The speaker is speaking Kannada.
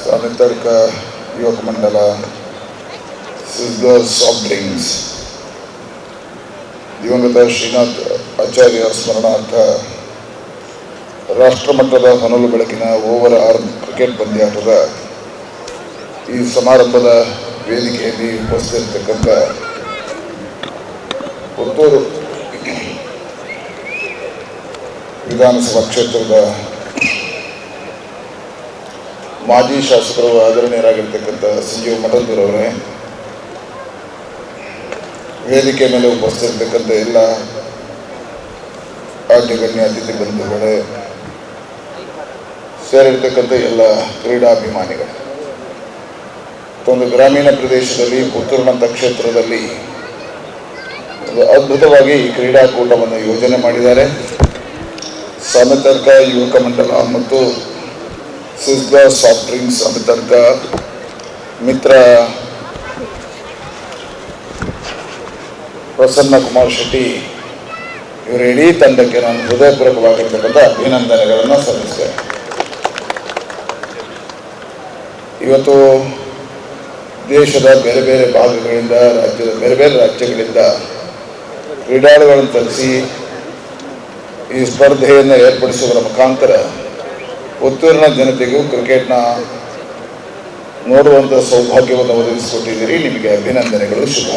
ಸ್ವಾಮಿತರ್ಕ ಯುವಕ ಮಂಡಲ ಸಾಫ್ಟ್ ಡ್ರಿಂಕ್ಸ್ ದಿವಂಗತ ಶ್ರೀನಾಥ್ ಆಚಾರ್ಯ ಸ್ಮರಣಾರ್ಥ ರಾಷ್ಟ್ರಮಟ್ಟದ ಹೊನಲು ಬೆಳಕಿನ ಓವರ್ ಆರ್ಮ್ ಕ್ರಿಕೆಟ್ ಪಂದ್ಯಾಟದ ಈ ಸಮಾರಂಭದ ವೇದಿಕೆಯಲ್ಲಿ ಉಪಸ್ಥಿತಿರ್ತಕ್ಕಂಥ ಪುತ್ತೂರು ವಿಧಾನಸಭಾ ಕ್ಷೇತ್ರದ ಮಾಜಿ ಶಾಸಕರು ಆದರಣೀಯರಾಗಿರ್ತಕ್ಕಂಥ ಸಂಜೀವ್ ಅವರೇ, ವೇದಿಕೆ ಮೇಲೆ ಉಪಸ್ಥಿತಿರ್ತಕ್ಕಂಥ ಎಲ್ಲ ಆದ್ಯಗಣ್ಯ ಅತಿಥಿ ಬಂಧುಗಳೇ, ಸೇರಿರ್ತಕ್ಕಂಥ ಎಲ್ಲ ಕ್ರೀಡಾಭಿಮಾನಿಗಳು. ಒಂದು ಗ್ರಾಮೀಣ ಪ್ರದೇಶದಲ್ಲಿ, ಪುತ್ತೂರಿನಂಥ ಕ್ಷೇತ್ರದಲ್ಲಿ ಅದ್ಭುತವಾಗಿ ಈ ಕ್ರೀಡಾಕೂಟವನ್ನು ಯೋಜನೆ ಮಾಡಿದ್ದಾರೆ. ಸಮತರ್ಕ ಯುವಕ ಮಂಡಲ ಮತ್ತು ಸಿಸ್ಲಾ ಸಾಫ್ಟ್ ಡ್ರಿಂಕ್ಸ್ ಸಮತರ್ಕ ಮಿತ್ರ ಪ್ರಸನ್ನ ಕುಮಾರ್ ಶೆಟ್ಟಿ ಇವರ ಇಡೀ ತಂಡಕ್ಕೆ ನಾನು ಹೃದಯಪೂರ್ವಕವಾಗಿರ್ತಕ್ಕಂಥ ಅಭಿನಂದನೆಗಳನ್ನು ಸಲ್ಲಿಸ್ತೇನೆ. ಇವತ್ತು ದೇಶದ ಬೇರೆ ಬೇರೆ ಭಾಗಗಳಿಂದ ರಾಜ್ಯದ ಬೇರೆ ಬೇರೆ ರಾಜ್ಯಗಳಿಂದ ಕ್ರೀಡಾಳುಗಳನ್ನು ತರಿಸಿ ಈ ಸ್ಪರ್ಧೆಯನ್ನು ಏರ್ಪಡಿಸುವುದರ ಮುಖಾಂತರ ಪುತ್ತೂರಿನ ಜನತೆಗೂ ಕ್ರಿಕೆಟ್ನ ನೋಡುವಂಥ ಸೌಭಾಗ್ಯವನ್ನು ಒದಗಿಸಿಕೊಟ್ಟಿದ್ದೀರಿ. ನಿಮಗೆ ಅಭಿನಂದನೆಗಳು. ಶುಭ.